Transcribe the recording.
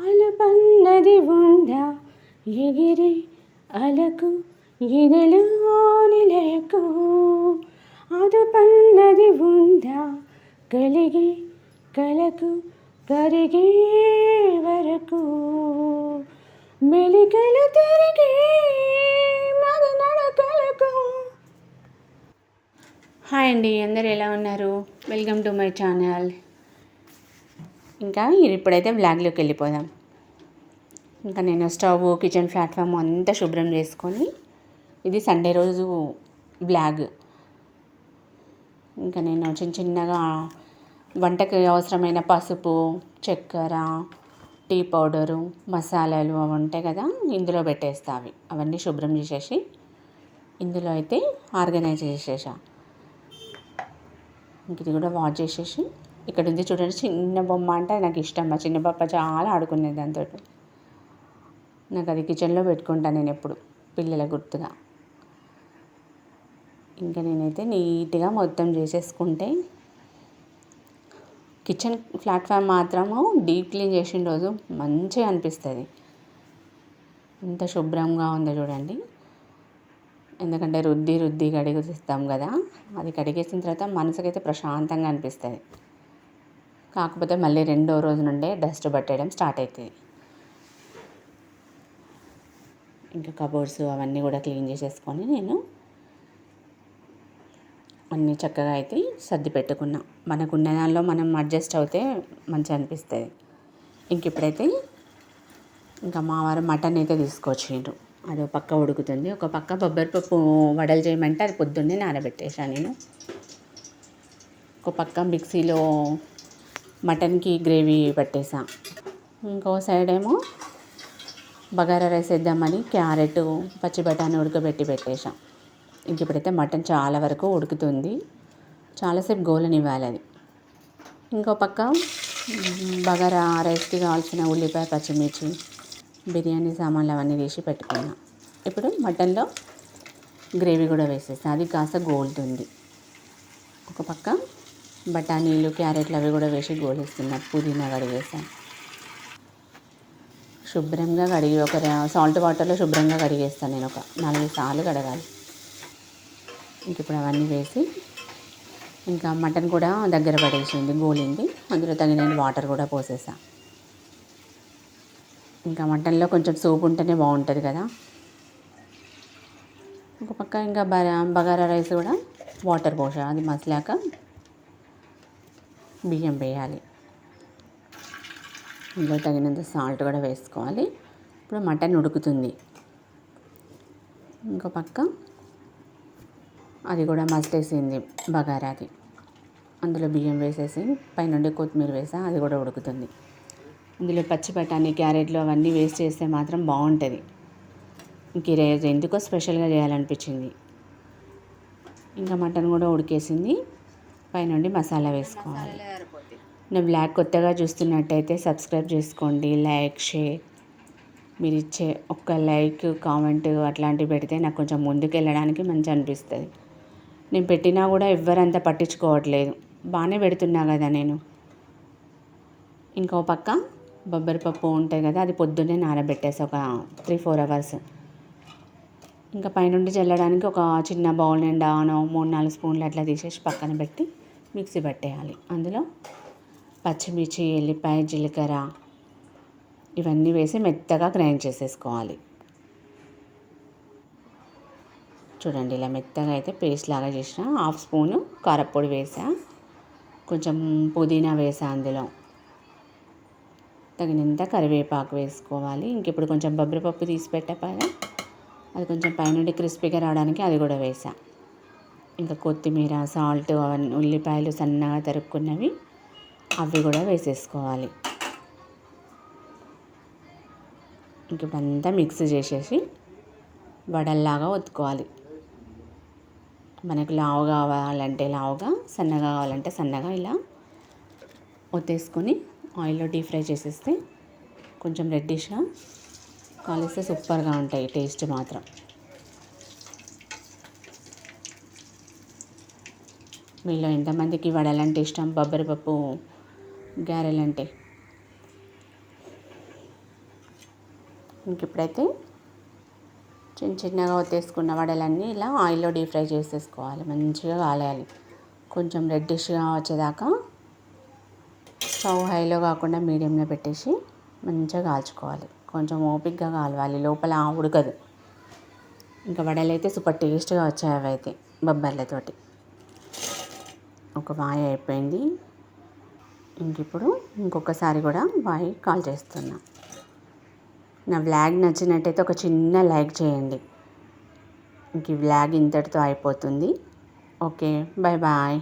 అలపన్నది ఉందా ఎగిరి అలకు ఎదలో నిలయకు అదుపన్నది ఉందా కలిగి కలకు కరిగే వరకు. మెలికలు తిరిగి మరి నడకలకు హాయ్ అండి అందరు ఎలా ఉన్నారు? Welcome to my channel. ఇంకా ఇప్పుడైతే బ్లాగ్లోకి వెళ్ళిపోదాం. ఇంకా నేను స్టవ్ కిచెన్ ప్లాట్ఫామ్ అంతా శుభ్రం చేసుకొని ఇది సండే రోజు బ్లాగ్ ఇంకా నేను చిన్న చిన్నగా వంటకి అవసరమైన పసుపు చక్కెర టీ పౌడరు మసాలాలు అవి ఉంటాయి కదా ఇందులో పెట్టేస్తా అవి. అవన్నీ శుభ్రం చేసేసి ఇందులో అయితే ఆర్గనైజ్ చేసేసా. ఇంక ఇది కూడా వాష్ చేసేసి ఇక్కడ ఉంది చూడండి చిన్న బొమ్మ అంటే నాకు ఇష్టం. మా చిన్న పాప చాలా ఆడుకునేది దాంతో నాకు అది కిచెన్లో పెట్టుకుంటాను నేను ఎప్పుడు పిల్లల గుర్తుగా. ఇంకా నేనైతే నీట్గా మొత్తం చేసేసుకుంటే కిచెన్ ప్లాట్ఫామ్ మాత్రము డీప్ క్లీన్ చేసిన రోజు మంచిగా అనిపిస్తుంది. ఎంత శుభ్రంగా ఉందో చూడండి. ఎందుకంటే రుద్ది రుద్ది కడిగిస్తాం కదా అది కడిగేసిన తర్వాత మనసుకైతే ప్రశాంతంగా అనిపిస్తుంది. కాకపోతే మళ్ళీ రెండో రోజు నుండే డస్ట్ పట్టేయడం స్టార్ట్ అవుతుంది ఇంకా కబోర్డ్స్ అవన్నీ కూడా క్లీన్ చేసేసుకొని నేను అన్నీ చక్కగా అయితే సర్ది పెట్టుకున్నా. మనకున్న దానిలో మనం అడ్జస్ట్ అవుతే మంచిగా అనిపిస్తుంది. ఇంక ఇప్పుడైతే ఇంకా మా వారు మటన్ అయితే తీసుకొచ్చిండ్రు. అది ఒక పక్క ఉడుకుతుంది. ఒక పక్క బొబ్బరి పప్పు వడలు చేయమంటే అది పొద్దున్నే నానబెట్టేసాను నేను. ఒక పక్క మిక్సీలో మటన్కి గ్రేవీ పట్టేసా. ఇంకో సైడ్ ఏమో బగారా రైస్ వేద్దామని క్యారెట్ పచ్చి బఠానీ ఉడకబెట్టి పెట్టేశాం ఇంక ఇప్పుడైతే మటన్ చాలా వరకు ఉడుకుతుంది. చాలాసేపు గోలనివ్వాలి అది. ఇంకో పక్క బగారా రైస్కి కావాల్సిన ఉల్లిపాయ పచ్చిమిర్చి బిర్యానీ సామాన్లు అవన్నీ వేసి పెట్టుకున్నా. ఇప్పుడు మటన్లో గ్రేవీ కూడా వేసేస్తాను అది కాస్త గోలుతుంది ఒక పక్క బఠానీలు క్యారెట్లు అవి కూడా వేసి గోలిస్తున్నా. పుదీనా కడిగేసాను శుభ్రంగా కడిగి ఒక సాల్ట్ వాటర్లో శుభ్రంగా కడిగేస్తాను నేను ఒక నాలుగు సార్లు కడగాలి. ఇంక ఇప్పుడు అవన్నీ వేసి ఇంకా మటన్ కూడా దగ్గర పడేసింది గోలింది. అందులో తగిన వాటర్ కూడా పోసేసాను ఇంకా మటన్లో కొంచెం సూప్ ఉంటేనే బాగుంటుంది కదా. ఒక పక్క ఇంకా బగారా రైస్ కూడా వాటర్ పోసా అది మసిలాక బియ్యం వేయాలి. ఇందులో తగినంత సాల్ట్ కూడా వేసుకోవాలి. ఇప్పుడు మటన్ ఉడుకుతుంది. ఇంకో పక్క అది కూడా మసిలేసింది బగారాది. అందులో బియ్యం వేసేసి పైనుండి కొత్తిమీర వేసా అది కూడా ఉడుకుతుంది. ఇందులో పచ్చి బఠానీ క్యారెట్లు అవన్నీ వేస్ట్ చేస్తే మాత్రం బాగుంటుంది. ఇంక ఈరోజు ఎందుకో స్పెషల్గా చేయాలనిపించింది. ఇంకా మటన్ కూడా ఉడికేసింది. పైనుండి మసాలా వేసుకోవాలి. నా బ్లాగ్ కొత్తగా చూస్తున్నట్టయితే సబ్స్క్రైబ్ చేసుకోండి లైక్ షేర్. మీరు ఇచ్చే ఒక్క లైక్ కామెంట్ అట్లాంటివి పెడితే నాకు కొంచెం ముందుకు వెళ్ళడానికి మంచి అనిపిస్తుంది. నేను పెట్టినా కూడా ఎవ్వరంతా పట్టించుకోవట్లేదు. బాగానే పెడుతున్నా కదా నేను. ఇంకో పక్క బొబ్బరి పప్పు ఉంటుంది కదా అది పొద్దున్నే నానబెట్టేసి ఒక త్రీ ఫోర్ అవర్స్ ఇంకా పైనుండి చల్లడానికి ఒక చిన్న బౌల్ నిండా మూడు నాలుగు స్పూన్లు అట్లా తీసేసి పక్కన పెట్టి మిక్సీ పట్టేయాలి. అందులో పచ్చిమిర్చి ఎల్లిపాయ జీలకర్ర ఇవన్నీ వేసి మెత్తగా గ్రైండ్ చేసేసుకోవాలి. చూడండి ఇలా మెత్తగా అయితే పేస్ట్ లాగా చేసిన హాఫ్ స్పూను కారపొడి వేసా కొంచెం పుదీనా వేసా అందులో. తగినంత కరివేపాకు వేసుకోవాలి. ఇంక ఇప్పుడు కొంచెం బొబ్బరిపప్పు తీసి పెట్టపాలి అది కొంచెం పైనుండి క్రిస్పీగా రావడానికి అది కూడా వేసా. ఇంకా కొత్తిమీర సాల్ట్ అవన్నీ ఉల్లిపాయలు సన్నగా తరుక్కున్నవి అవి కూడా వేసేసుకోవాలి. ఇంక ఇప్పుడు అంతా మిక్స్ చేసేసి వడల్లాగా ఒత్తుకోవాలి. మనకు లావు కావాలంటే లావుగా సన్నగా కావాలంటే సన్నగా ఇలా ఒత్తేసుకొని ఆయిల్లో డీప్ ఫ్రై చేసేస్తే కొంచెం రెడ్డిష్గా కాలిస్తే సూపర్గా ఉంటాయి టేస్ట్ మాత్రం. మీలో ఎంతమందికి వడలంటే ఇష్టం? బొబ్బరి పప్పు గారెలంటే ఇంక ఇప్పుడైతే చిన్న చిన్నగా ఒత్తేసుకున్న వడలన్నీ ఇలా ఆయిల్లో డీప్ ఫ్రై చేసేసుకోవాలి. మంచిగా కాలేయాలి కొంచెం రెడ్డిష్గా వచ్చేదాకా స్టవ్ హైలో కాకుండా మీడియంలో పెట్టేసి మంచిగా కాల్చుకోవాలి. కొంచెం ఓపిక్గా కాలవాలి. లోపల ఉడకదు. ఇంకా వడలు అయితే సూపర్ టేస్ట్గా వచ్చాయి అవి అయితే బొబ్బర్లతోటి. ఒక వాయి అయిపోయింది. ఇంక ఇప్పుడు ఇంకొకసారి కూడా వాయి కాల్ చేస్తున్నా. నా వ్లాగ్ నచ్చినట్టయితే ఒక చిన్న లైక్ చేయండి. ఇంక ఈ వ్లాగ్ ఇంతటితో అయిపోతుంది. Okay bye bye.